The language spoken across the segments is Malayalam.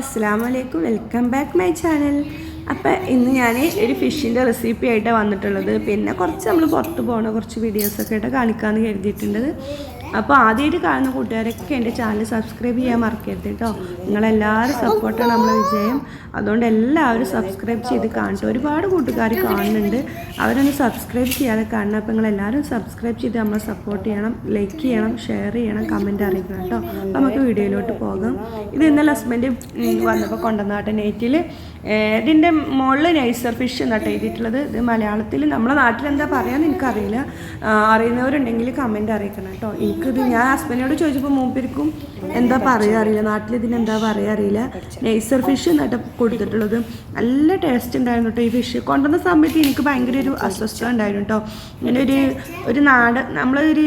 അലൈക്കും വെൽക്കം ബാക്ക് മൈ ചാനൽ അപ്പം ഇന്ന് ഞാൻ ഒരു ഫിഷിന്റെ റെസിപ്പി ആയിട്ടാണ് വന്നിട്ടുള്ളത്. പിന്നെ കുറച്ച് നമ്മൾ പുറത്ത് പോകണ കുറച്ച് വീഡിയോസൊക്കെ ആയിട്ട് കാണിക്കാമെന്ന് കരുതിയിട്ടുള്ളത് അപ്പോൾ ആദ്യമായിട്ട് കാണുന്ന കൂട്ടുകാരൊക്കെ എന്റെ ചാനൽ സബ്സ്ക്രൈബ് ചെയ്യാൻ മറക്കരുത് കേട്ടോ. നിങ്ങളെല്ലാവരും സപ്പോർട്ടാണ് നമ്മളെ വിജയം. അതുകൊണ്ട് എല്ലാവരും സബ്സ്ക്രൈബ് ചെയ്ത് കാണട്ടെ. ഒരുപാട് കൂട്ടുകാർ കാണുന്നുണ്ട്. അവരൊന്ന് സബ്സ്ക്രൈബ് ചെയ്യാതെ കാണണം. അപ്പോൾ നിങ്ങളെല്ലാവരും സബ്സ്ക്രൈബ് ചെയ്ത് നമ്മളെ സപ്പോർട്ട് ചെയ്യണം. ലൈക്ക് ചെയ്യണം ഷെയർ ചെയ്യണം കമന്റ് അറിയിക്കണം കേട്ടോ. അപ്പോൾ നമുക്ക് വീഡിയോയിലോട്ട് പോകാം. ഇത് ഇന്നലെ ഹസ്ബൻഡ് വന്നപ്പോൾ കൊണ്ടുവന്നാട്ടെ നെറ്റിൽ ഇതിന്റെ മുകളിൽ നൈസർ ഫിഷ് എന്നാട്ടോ എഴുതിയിട്ടുള്ളത്. ഇത് മലയാളത്തിൽ നമ്മളെ നാട്ടിൽ എന്താ പറയാന്ന് എനിക്കറിയില്ല. അറിയുന്നവരുണ്ടെങ്കിൽ കമന്റ് അറിയിക്കണം കേട്ടോ. എനിക്കിത് ഞാൻ ഹസ്ബൻഡിനോട് ചോദിച്ചപ്പോൾ മൂപ്പരിക്കും എന്താ പറയുക അറിയില്ല. നാട്ടിൽ ഇതിനെന്താ പറയുക അറിയില്ല. നൈസർ ഫിഷ് എന്നിട്ട് കൊടുത്തിട്ടുള്ളത്. നല്ല ടേസ്റ്റ് ഉണ്ടായിരുന്നു കേട്ടോ ഈ ഫിഷ് കൊണ്ടുവന്ന സമയത്ത് എനിക്ക് ഭയങ്കര ഒരു അസ്വസ്ഥത ഉണ്ടായിരുന്നു കേട്ടോ ഇങ്ങനെ ഒരു ഒരു നാട് നമ്മളൊരു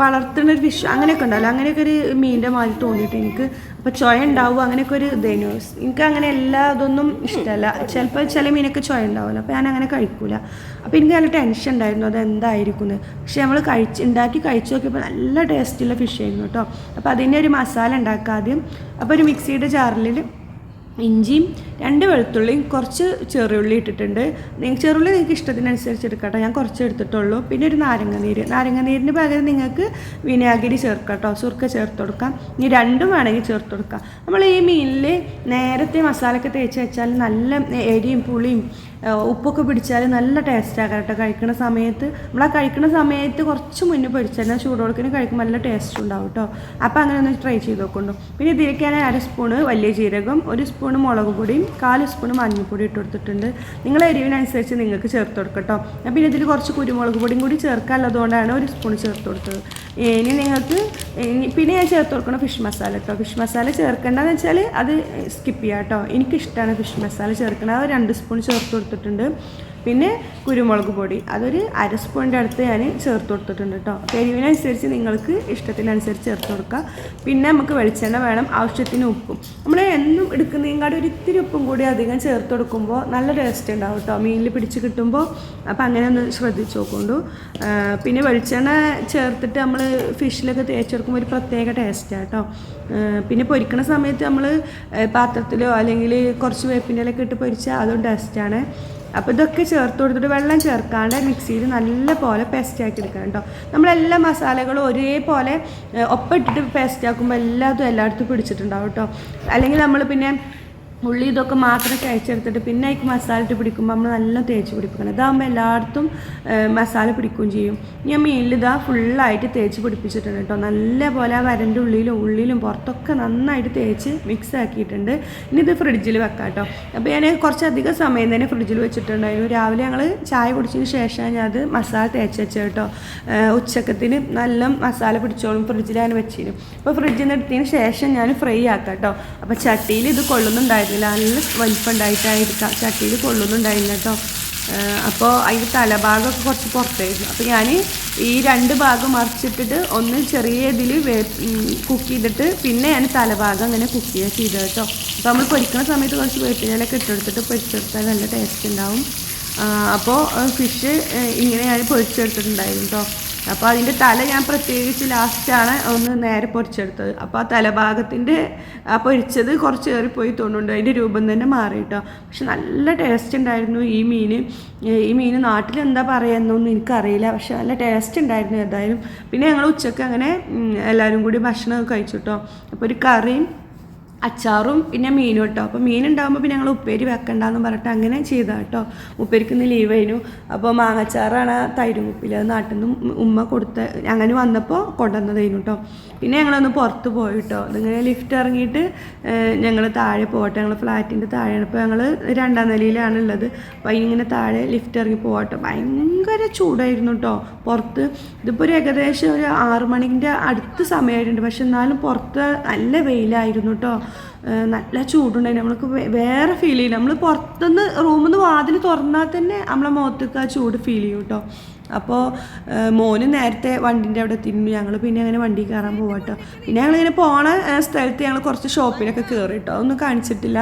വളർത്തുന്ന ഒരു ഫിഷ് അങ്ങനെയൊക്കെ ഉണ്ടല്ലോ. അങ്ങനെയൊക്കെ ഒരു മീനിന്റെ മാതിരി തോന്നിയിട്ട് എനിക്ക് അപ്പോൾ ചൊയ ഉണ്ടാവും. അങ്ങനെയൊക്കെ ഒരു ഇതേനു എനിക്ക് അങ്ങനെ എല്ലാ ഇതൊന്നും ഇഷ്ടമല്ല. ചിലപ്പോൾ ചില മീനൊക്കെ ചൊയ ഉണ്ടാവുമല്ലോ. അപ്പോൾ ഞാൻ അങ്ങനെ കഴിക്കൂല. അപ്പോൾ എനിക്ക് നല്ല ടെൻഷൻ ഉണ്ടായിരുന്നു. അത് എന്തായിരിക്കും പക്ഷെ നമ്മൾ കഴിച്ച് ഉണ്ടാക്കി കഴിച്ച് നോക്കിയപ്പോൾ നല്ല ടേസ്റ്റുള്ള ഫിഷ് ആയിരുന്നു കേട്ടോ. അപ്പോൾ അതിന്റെ ഒരു മസാല ഉണ്ടാക്കുക ആദ്യം. അപ്പോൾ ഒരു മിക്സിയുടെ ജാറിൽ ഇഞ്ചിയും രണ്ട് വെളുത്തുള്ളിയും കുറച്ച് ചെറുള്ളി ഇട്ടിട്ടുണ്ട്. നിങ്ങൾക്ക് ചെറുള്ളി നിങ്ങൾക്ക് ഇഷ്ടത്തിനനുസരിച്ച് എടുക്കട്ടോ. ഞാൻ കുറച്ച് എടുത്തിട്ടുള്ളൂ. പിന്നെ ഒരു നാരങ്ങ നീര്. നാരങ്ങ നീരിന് പകരം നിങ്ങൾക്ക് വിനാഗിരി ചേർക്കാം കേട്ടോ സുർക്ക ചേർത്ത് കൊടുക്കാം. ഇനി രണ്ടും വേണമെങ്കിൽ ചേർത്ത് കൊടുക്കാം. നമ്മൾ ഈ മീനിൽ നേരത്തെ മസാലയൊക്കെ തേച്ച് വെച്ചാൽ നല്ല എരിയും പുളിയും ഉപ്പൊക്കെ പിടിച്ചാൽ നല്ല ടേസ്റ്റ് ആകാം കേട്ടോ. കഴിക്കുന്ന സമയത്ത്. നമ്മൾ ആ കഴിക്കുന്ന സമയത്ത് കുറച്ച് മുന്നേ പൊരിച്ചാൽ ചൂടോടക്കിന് കഴിക്കുമ്പോൾ നല്ല ടേസ്റ്റ് ഉണ്ടാവും കേട്ടോ. അപ്പോൾ അങ്ങനെ ഒന്ന് ട്രൈ ചെയ്ത് നോക്കുന്നുണ്ടോ. പിന്നെ ഇതിലേക്ക് ഞാൻ അര സ്പൂണ് വലിയ ജീരകം ഒരു സ്പൂണ് മുളക് പൊടിയും കാൽ സ്പൂണ് മഞ്ഞൾപ്പൊടി ഇട്ട് കൊടുത്തിട്ടുണ്ട്. നിങ്ങൾ എരിവിനനുസരിച്ച് നിങ്ങൾക്ക് ചേർത്ത് കൊടുക്കട്ടോ പിന്നെ ഇതിൽ കുറച്ച് കുരുമുളക് പൊടിയും കൂടി ചേർക്കാനുള്ളതുകൊണ്ടാണ് ഒരു സ്പൂൺ ചേർത്ത് കൊടുത്തത്. ഇനി നിങ്ങൾക്ക് പിന്നെ ഞാൻ ചേർത്ത് കൊടുക്കണം ഫിഷ് മസാല കേട്ടോ. ഫിഷ് മസാല ചേർക്കേണ്ടതെന്ന് വെച്ചാൽ അത് സ്കിപ്പ് ചെയ്യാം കേട്ടോ. എനിക്കിഷ്ടമാണ് ഫിഷ് മസാല ചേർക്കണം അത് രണ്ട് സ്പൂൺ ചേർത്ത് കൊടുത്തിട്ടുണ്ട്. പിന്നെ കുരുമുളക് പൊടി. അതൊരു അര സ്പൂണിന്റെ അടുത്ത് ഞാൻ ചേർത്ത് കൊടുത്തിട്ടുണ്ട് കേട്ടോ. കരിവിനനുസരിച്ച് നിങ്ങൾക്ക് ഇഷ്ടത്തിനനുസരിച്ച് ചേർത്ത് കൊടുക്കുക പിന്നെ നമുക്ക് വെളിച്ചെണ്ണ വേണം. ആവശ്യത്തിന് ഉപ്പും. നമ്മൾ എന്നും എടുക്കുന്നതിനെക്കാട് ഒരു ഇത്തിരി ഉപ്പും കൂടി അധികം ചേർത്ത് കൊടുക്കുമ്പോൾ നല്ല ടേസ്റ്റ് ഉണ്ടാവും കേട്ടോ. മീനിൽ പിടിച്ച് കിട്ടുമ്പോൾ അപ്പോൾ അങ്ങനെ ഒന്ന് ശ്രദ്ധിച്ച് നോക്കൊണ്ടു. പിന്നെ വെളിച്ചെണ്ണ ചേർത്തിട്ട് നമ്മൾ ഫിഷിലൊക്കെ തേച്ചെടുക്കുമ്പോൾ ഒരു പ്രത്യേക ടേസ്റ്റാണ് കേട്ടോ. പിന്നെ പൊരിക്കണ സമയത്ത് നമ്മൾ പാത്രത്തിലോ അല്ലെങ്കിൽ കുറച്ച് വേപ്പിന്റെ ഇലയൊക്കെ ഇട്ട് പൊരിച്ചാൽ അതും ടേസ്റ്റാണ് അപ്പോൾ ഇതൊക്കെ ചേർത്ത് കൊടുത്തിട്ട് വെള്ളം ചേർക്കാണ്ട് മിക്സിയിൽ നല്ല പോലെ പേസ്റ്റാക്കി എടുക്കണം കേട്ടോ. നമ്മളെല്ലാ മസാലകളും ഒരേപോലെ ഒപ്പിട്ടിട്ട് പേസ്റ്റാക്കുമ്പോൾ എല്ലാതും എല്ലായിടത്തും പിടിച്ചിട്ടുണ്ടാവും കേട്ടോ. അല്ലെങ്കിൽ നമ്മൾ പിന്നെ ഉള്ളി ഇതൊക്കെ മാത്രം കഴിച്ചെടുത്തിട്ട് പിന്നെ അതിക്ക് മസാല ഇട്ട് പിടിക്കുമ്പോൾ നമ്മൾ നല്ല തേച്ച് പിടിപ്പിക്കണം. ഇതാകുമ്പോൾ എല്ലായിടത്തും മസാല പിടിക്കുകയും ചെയ്യും. ഞാൻ മീനിൽ ഇതാ ഫുള്ളായിട്ട് തേച്ച് പിടിപ്പിച്ചിട്ടുണ്ട് കേട്ടോ നല്ല പോലെ വരന്റെ ഉള്ളിലും ഉള്ളിലും പുറത്തൊക്കെ നന്നായിട്ട് തേച്ച് മിക്സ് ആക്കിയിട്ടുണ്ട്. ഇനി ഇത് ഫ്രിഡ്ജിൽ വെക്കാം കേട്ടോ അപ്പോൾ ഞാൻ കുറച്ചധികം സമയം തന്നെ ഫ്രിഡ്ജിൽ വെച്ചിട്ടുണ്ടായിരുന്നു. രാവിലെ ഞങ്ങൾ ചായ കുടിച്ചതിന് ശേഷമാണ് ഞാൻ അത് മസാല തേച്ച് വെച്ചത് കേട്ടോ ഉച്ചക്കത്തിന് നല്ല മസാല പിടിച്ചോളും ഫ്രിഡ്ജിൽ ഞാൻ വെച്ചിരുന്നു അപ്പോൾ ഫ്രിഡ്ജിൽ നിന്ന് എടുത്തതിന് ശേഷം ഞാൻ ഫ്രൈ ആക്കാം കേട്ടോ അപ്പോൾ ചട്ടിയിൽ ഇത് കൊള്ളുന്നുണ്ടായിരുന്നില്ല നല്ല വലിപ്പം ഉണ്ടായിട്ടായിരിക്കാം. ചട്ടിയിൽ കൊള്ളുന്നുണ്ടായില്ല കേട്ടോ. അപ്പോൾ അതിന്റെ തലഭാഗമൊക്കെ കുറച്ച് പുറത്തായിരുന്നു. അപ്പോൾ ഞാൻ ഈ രണ്ട് ഭാഗം മറിച്ചിട്ടിട്ട് ഒന്ന് ചെറിയ ഇതിൽ വേ കുക്ക് ചെയ്തിട്ട് പിന്നെ ഞാൻ തലഭാഗം അങ്ങനെ കുക്ക് ചെയ്യുക ചെയ്തത് കേട്ടോ. അപ്പോൾ നമ്മൾ പൊരിക്കുന്ന സമയത്ത് കുറച്ച് വേപ്പിനെല്ലാം ഇട്ടെടുത്തിട്ട് പൊരിച്ചെടുത്താൽ നല്ല ടേസ്റ്റ് ഉണ്ടാവും. അപ്പോൾ ഫിഷ് ഇങ്ങനെ ഞാൻ പൊരിച്ചെടുത്തിട്ടുണ്ടായിരുന്നു കേട്ടോ. അപ്പോൾ അതിന്റെ തല ഞാൻ പ്രത്യേകിച്ച് ലാസ്റ്റാണ് ഒന്ന് നേരെ പൊരിച്ചെടുത്തത്. അപ്പോൾ ആ തലഭാഗത്തിന്റെ ആ പൊരിച്ചത് കുറച്ച് കയറിപ്പോയി തോന്നുന്നുണ്ട്. അതിന്റെ രൂപം തന്നെ മാറി കേട്ടോ പക്ഷെ നല്ല ടേസ്റ്റ് ഉണ്ടായിരുന്നു ഈ മീൻ ഈ മീൻ നാട്ടിൽ എന്താ പറയുന്നൊന്നും എനിക്കറിയില്ല. പക്ഷെ നല്ല ടേസ്റ്റ് ഉണ്ടായിരുന്നു ഏതായാലും. പിന്നെ ഞങ്ങൾ ഉച്ചയ്ക്ക് അങ്ങനെ എല്ലാവരും കൂടി ഭക്ഷണം കഴിച്ചു കേട്ടോ അപ്പോൾ ഒരു കറിയും അച്ചാറും പിന്നെ മീനും കേട്ടോ. അപ്പോൾ മീൻ ഉണ്ടാകുമ്പോൾ പിന്നെ ഞങ്ങൾ ഉപ്പേരി വെക്കണ്ടെന്ന് പറഞ്ഞിട്ട് അങ്ങനെ ചെയ്താ കേട്ടോ. ഉപ്പേരിക്ക് ഇന്ന് ലീവ് ആയിരുന്നു അപ്പോൾ മാങ്ങച്ചാറാണ് ആ തൈരും കുപ്പിയിൽ അത് നാട്ടിൽ നിന്ന് ഉമ്മ കൊടുത്ത അങ്ങനെ വന്നപ്പോൾ കൊണ്ടുവന്നതായിരുന്നു കേട്ടോ. പിന്നെ ഞങ്ങളൊന്ന് പുറത്ത് പോയി കേട്ടോ. അതിങ്ങനെ ലിഫ്റ്റ് ഇറങ്ങിയിട്ട് ഞങ്ങൾ താഴെ പോകട്ടെ ഞങ്ങൾ ഫ്ലാറ്റിന്റെ താഴെയാണ്. ഇപ്പോൾ ഞങ്ങൾ രണ്ടാം നിലയിലാണ് ഉള്ളത്. അപ്പോൾ അതിനിങ്ങനെ താഴെ ലിഫ്റ്റ് ഇറങ്ങി പോകട്ടെ ഭയങ്കര ചൂടായിരുന്നു കേട്ടോ. പുറത്ത് ഇതിപ്പോൾ ഒരു ഏകദേശം ഒരു ആറ് മണിന്റെ അടുത്ത് സമയമായിട്ടുണ്ട് പക്ഷെ എന്നാലും പുറത്ത് നല്ല വെയിലായിരുന്നു കേട്ടോ. നല്ല ചൂടുണ്ടായി നമ്മൾക്ക് വേറെ ഫീൽ ചെയ്യില്ല. നമ്മൾ പുറത്തുനിന്ന് റൂമിൽ നിന്ന് വാതിൽ തുറന്നാൽ തന്നെ നമ്മളെ മുഖത്തേക്ക് ആ ചൂട് ഫീൽ ചെയ്യും കേട്ടോ അപ്പോൾ മോന് നേരത്തെ വണ്ടിന്റെ അവിടെ തിന്നു ഞങ്ങൾ പിന്നെ അങ്ങനെ വണ്ടി കയറാൻ പോവാട്ടോ പിന്നെ ഞങ്ങളിങ്ങനെ പോണ സ്ഥലത്ത് ഞങ്ങൾ കുറച്ച് ഷോപ്പിലൊക്കെ കയറി കേട്ടോ ഒന്നും കാണിച്ചിട്ടില്ല.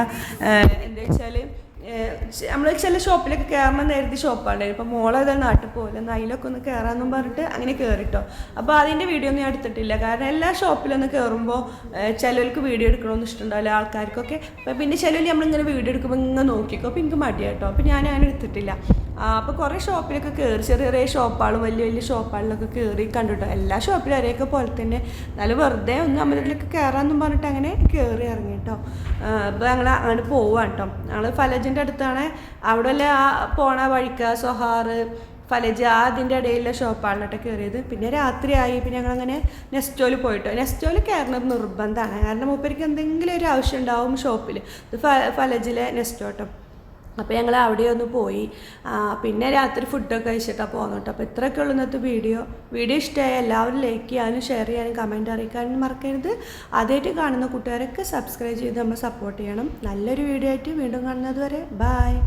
എന്താ വെച്ചാൽ നമ്മൾ ചില ഷോപ്പിലൊക്കെ കയറണം കരുതി ഷോപ്പാണ് മോളെ മോളേതാ നാട്ടിൽ പോകില്ല എന്നാൽ അതിലൊക്കെ ഒന്ന് കയറാമെന്നും പറഞ്ഞിട്ട് അങ്ങനെ കയറിട്ടോ അപ്പോൾ അതിന്റെ വീഡിയോ ഒന്നും ഞാൻ എടുത്തിട്ടില്ല. കാരണം എല്ലാ ഷോപ്പിലൊന്ന് കയറുമ്പോൾ ചിലർക്ക് വീഡിയോ എടുക്കണമെന്ന് ഇഷ്ടമുണ്ടാവില്ല ആൾക്കാർക്കൊക്കെ. പിന്നെ ചിലർ നമ്മളിങ്ങനെ വീഡിയോ എടുക്കുമ്പോൾ ഇങ്ങനെ നോക്കിക്കോ. അപ്പോൾ എനിക്ക് മടിയാട്ടോ. അപ്പോൾ ഞാൻ അങ്ങനെ എടുത്തിട്ടില്ല. അപ്പോൾ കുറേ ഷോപ്പിലൊക്കെ കയറി ചെറിയ ചെറിയ ഷോപ്പാളും വലിയ വലിയ ഷോപ്പാളിലൊക്കെ കയറി കണ്ടിട്ടോ. എല്ലാ ഷോപ്പിലും ഒരേയൊക്കെ പോലെ തന്നെ. നല്ല വെറുതെ ഒന്ന് അമ്പലത്തിലൊക്കെ കയറാമെന്നും പറഞ്ഞിട്ട് അങ്ങനെ കയറി ഇറങ്ങി കേട്ടോ അപ്പോൾ ഞങ്ങൾ അങ്ങോട്ട് പോവാണ് കേട്ടോ ഞങ്ങൾ ഫലജിന്റെ അടുത്താണ്. അവിടെ അല്ലേ ആ പോണ വഴിക്ക സൊഹാറ് ഫലജ അതിന്റെ ഇടയിലുള്ള ഷോപ്പാണ് കയറിയത് പിന്നെ രാത്രിയായി പിന്നെ ഞങ്ങൾ അങ്ങനെ നെസ്റ്റോയിൽ പോയിട്ടോ. നെസ്റ്റോയിൽ കയറുന്നത് നിർബന്ധമാണ് കാരണം മൂപ്പർക്ക് എന്തെങ്കിലും ഒരു ആവശ്യം ഉണ്ടാവും ഷോപ്പിൽ ഇത് ഫലജിലെ നെസ്റ്റോ കേട്ടോ അപ്പോൾ ഞങ്ങൾ അവിടെ ഒന്ന് പോയി. പിന്നെ രാത്രി ഫുഡൊക്കെ കഴിച്ചിട്ടാണ് പോകുന്നുണ്ട് അപ്പോൾ ഇത്രയൊക്കെ ഉള്ളൂ ഇന്നത്തെ വീഡിയോ വീഡിയോ ഇഷ്ടമായ എല്ലാവരും ലൈക്ക് ചെയ്യാനും ഷെയർ ചെയ്യാനും കമന്റ് അറിയിക്കാനും മറക്കരുത്. ആദ്യമായിട്ട് കാണുന്ന കൂട്ടുകാരൊക്കെ സബ്സ്ക്രൈബ് ചെയ്ത് നമ്മൾ സപ്പോർട്ട് ചെയ്യണം. നല്ലൊരു വീഡിയോ ആയിട്ട് വീണ്ടും കാണുന്നത് വരെ. ബായ്